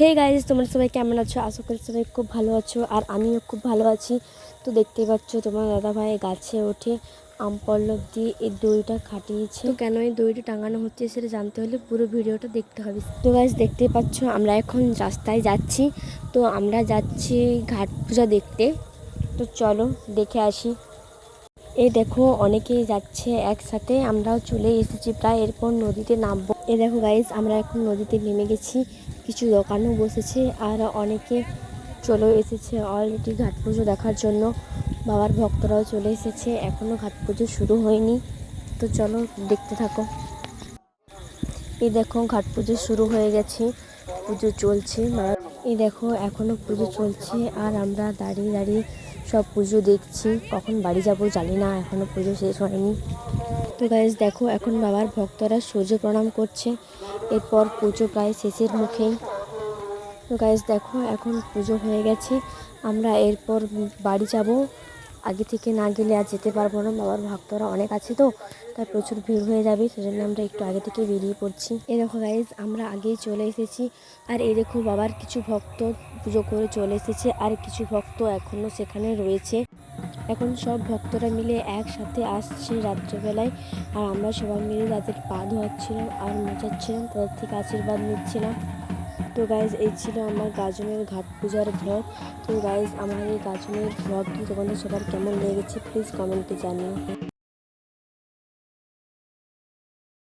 Hey guys তোমরা সবাই কেমন আছো? আশা করি সবাই খুব ভালো আছো আর আমিও খুব ভালো আছি। তো দেখতেই পাচ্ছ তোমার দাদাভাই গাছে ওঠে আম পল্লব দিয়ে এই দড়িটা খাটিয়েছে। তো কেন এই দড়িটা টাঙানো হচ্ছে সেটা জানতে হলে পুরো ভিডিওটা দেখতে হবে। তো গাইজ দেখতেই পাচ্ছ আমরা এখন রাস্তায় যাচ্ছি। তো আমরা যাচ্ছি ঘাট পূজা দেখতে। তো চলো দেখে আসি। এই দেখো, অনেকেই যাচ্ছে একসাথে। আমরাও চলে এসেছি প্রায়, এরপর নদীতে নামবো। এ দেখো গাইজ আমরা এখন নদীতে নেমে গেছি। কিছু দোকানও বসেছে, আর অনেকে চলে এসেছে অলরেডি ঘাট পুজো দেখার জন্য। বাবার ভক্তরাও চলে এসেছে এখনও ঘাট পুজো শুরু হয়নি। তো চলো দেখতে থাকো। এই দেখো, ঘাট পুজো শুরু হয়ে গেছে, পুজো চলছে। এই দেখো, এখনও পুজো চলছে আর আমরা দাঁড়িয়ে দাঁড়িয়ে সব পুজো দেখছি। কখন বাড়ি যাব জানি না, এখনও পুজো শেষ হয়নি। তো গাইজ দেখো, এখন বাবার ভক্তরা সূর্য প্রণাম করছে। এরপর পুজো প্রায় শেষের মুখেই তো গাইজ দেখো, এখন পুজো হয়ে গেছে। আমরা এরপর বাড়ি যাব। আগে থেকে না গেলে আর যেতে পারব না। বাবার ভক্তরা অনেক আছে তো, তাই প্রচুর ভিড় হয়ে যাবে, সেজন্য আমরা একটু আগে থেকে বেরিয়ে পড়ছি। এই দেখো গাইজ আমরা আগেই চলে এসেছি। আর এই দেখো বাবার কিছু ভক্ত পুজো করে চলে এসেছে, আর কিছু ভক্ত এখনও সেখানে রয়েছে। এখন সব ভক্তরা মিলে একসাথে আসছে রাত্রেবেলায়, আর আমরা সবাই মিলে তাদের পা ধোয়াচ্ছিলাম আর মোচাচ্ছিলাম তাদের থেকে আশীর্বাদ নিচ্ছিলাম। তো গাইজ এই ছিল আমার গাজনের ঘাট পূজার ভ্লগ তো গাইজ আমার এই গাজনের ভ্লগটি তোমাদের সবার কেমন লেগেছে প্লিজ কমেন্টে জানিও।